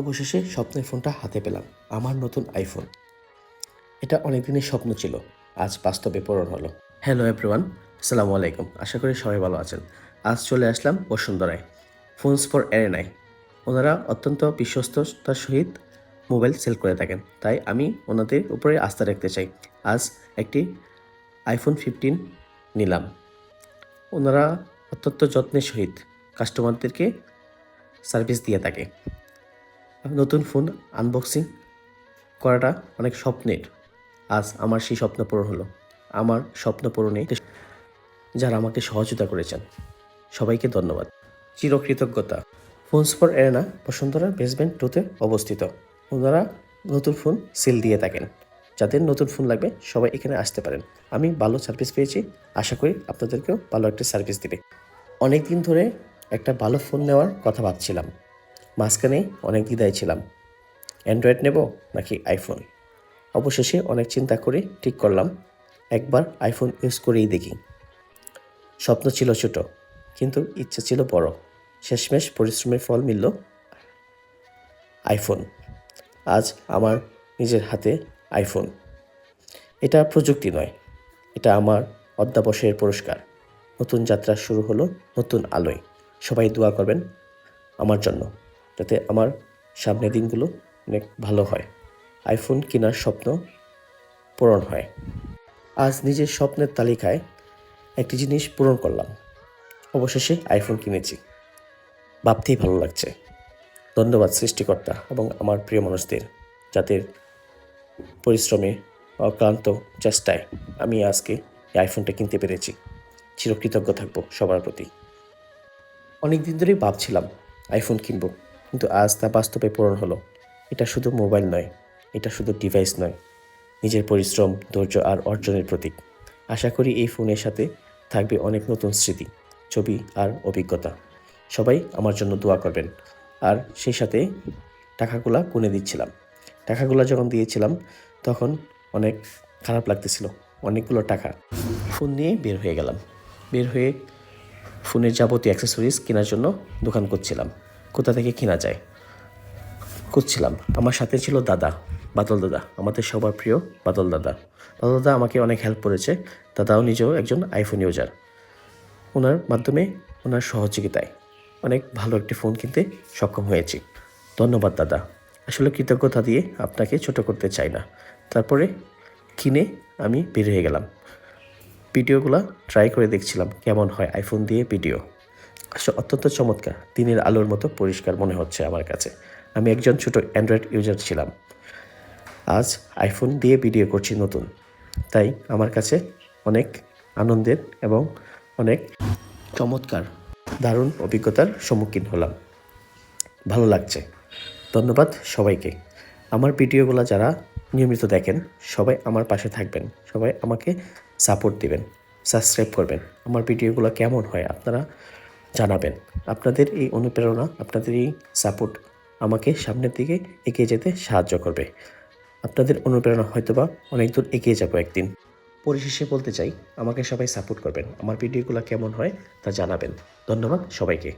অবশেষে স্বপ্নের ফোনটা হাতে পেলাম, আমার নতুন আইফোন এটা অনেক দিনের স্বপ্ন ছিল, আজ বাস্তবে পূরণ হলো। হ্যালো এভরিওয়ান আসসালামু আলাইকুম, আশা করি সবাই ভালো আছেন। আজ চলে আসলাম বসুন্ধরায় ফোনস ফর এরেনাই ওনারা অত্যন্ত বিশ্বস্ততার সহিত মোবাইল সেল করে থাকেন, তাই আমি ওনাদের উপরে আস্থা রাখতে চাই। আজ একটি আইফোন ফিফটিন নিলাম। ওনারা অত্যন্ত যত্নের সহিত কাস্টমারদেরকে সার্ভিস দিয়ে থাকে। নতুন ফোন আনবক্সিং করাটা অনেক স্বপ্নের। আজ আমার সেই স্বপ্ন পূরণ হলো। আমার স্বপ্ন পূরণে যারা আমাকে সহযোগিতা করেছেন, সবাইকে ধন্যবাদ। চিরকৃতজ্ঞতা। Phones for arena Bashundhara basement টুতে অবস্থিত। ওনারা নতুন ফোন সেল দিয়ে থাকেন। যাদের নতুন ফোন লাগবে, সবাই এখানে আসতে পারেন। আমি ভালো সার্ভিস পেয়েছি। আশা করি আপনাদেরকেও ভালো একটা সার্ভিস দিবে। অনেক দিন ধরে একটা ভালো ফোন নেওয়ার কথা ভাবছিলাম। মাঝখানে অনেক দ্বিধায় ছিলাম। অ্যান্ড্রয়েড নেব নাকি আইফোন অবশেষে অনেক চিন্তা করে ঠিক করলাম, একবার আইফোন ইউজ করেই দেখি। স্বপ্ন ছিল ছোট, কিন্তু ইচ্ছা ছিল বড়। শেষমেশ পরিশ্রমের ফল মিলল আইফোন আজ আমার নিজের হাতে আইফোন এটা প্রযুক্তি নয়, এটা আমার অধ্যাবসায়ের পুরস্কার। নতুন যাত্রা শুরু হলো নতুন আলোয়। সবাই দোয়া করবেন আমার জন্য। যাতে আমার সামনের দিনগুলো অনেক ভালো হয়। আইফোন কেনার স্বপ্ন পূরণ হয়। আজ নিজের স্বপ্নের তালিকায় একটি জিনিস পূরণ করলাম। অবশেষে আইফোন কিনেছি। ভাবতেই ভালো লাগছে। ধন্যবাদ সৃষ্টিকর্তা এবং আমার প্রিয় মানুষদের যাদের পরিশ্রমে অক্লান্ত চেষ্টায় আমি আজকে এই আইফোনটা কিনতে পেরেছি। চিরকৃতজ্ঞ থাকব সবার প্রতি। অনেক দিন ধরেই ভাবছিলাম আইফোন কিনবো। কিন্তু আজ তা বাস্তবে পূরণ হলো। এটা শুধু মোবাইল নয়, এটা শুধু ডিভাইস নয়। নিজের পরিশ্রম, ধৈর্য আর অর্জনের প্রতীক। আশা করি এই ফোনের সাথে থাকবে অনেক নতুন স্মৃতি, ছবি আর অভিজ্ঞতা। সবাই আমার জন্য দোয়া করবেন। আর সেই সাথে টাকাগুলা গুনে দিচ্ছিলাম। টাকাগুলো যখন দিয়েছিলাম, তখন অনেক খারাপ লাগতেছিল। অনেকগুলো টাকা। ফোন নিয়ে বের হয়ে গেলাম। বের হয়ে ফোনের যাবতীয় অ্যাক্সেসরিজ কেনার জন্য দোকান করছিলাম। কোথা থেকে কেনা যায়। খুঁজছিলাম। আমার সাথে ছিল দাদা, বাদল দাদা। আমাদের সবার প্রিয় বাদল দাদা। বাদল দাদা আমাকে অনেক হেল্প করেছে। দাদাও নিজেও একজন আইফোন ইউজার ওনার মাধ্যমে ওনার সহযোগিতায় অনেক ভালো একটি ফোন কিনতে সক্ষম হয়েছি। ধন্যবাদ দাদা। আসলে কৃতজ্ঞতা দিয়ে আপনাকে ছোট করতে চাই না। তারপরে কিনে আমি বের হয়ে গেলাম। ভিডিওগুলো ট্রাই করে দেখছিলাম কেমন হয় আইফোন দিয়ে ভিডিও অত্যন্ত চমৎকার। দিনের আলোর মতো পরিষ্কার মনে হচ্ছে আমার কাছে। আমি একজন ছোট অ্যান্ড্রয়েড ইউজার ছিলাম। আজ আইফোন দিয়ে ভিডিও করছি নতুন। তাই আমার কাছে অনেক আনন্দের এবং অনেক চমৎকার, দারুণ অভিজ্ঞতার সম্মুখীন হলাম। ভালো লাগছে। ধন্যবাদ সবাইকে। আমার ভিডিওগুলো যারা নিয়মিত দেখেন, সবাই আমার পাশে থাকবেন। সবাই আমাকে সাপোর্ট দিবেন সাবস্ক্রাইব করবেন। আমার ভিডিওগুলো কেমন হয় আপনারা জানাবেন। আপনাদের এই অনুপ্রেরণা, আপনাদের এই সাপোর্ট আমাকে সামনের দিকে এগিয়ে যেতে সাহায্য করবে। আপনাদের অনুপ্রেরণা হয়তোবা অনেক দূর এগিয়ে যাব একদিন। পরিশেষে বলতে চাই, আমাকে সবাই সাপোর্ট করবেন। আমার ভিডিওগুলো কেমন হয় তা জানাবেন। ধন্যবাদ সবাইকে।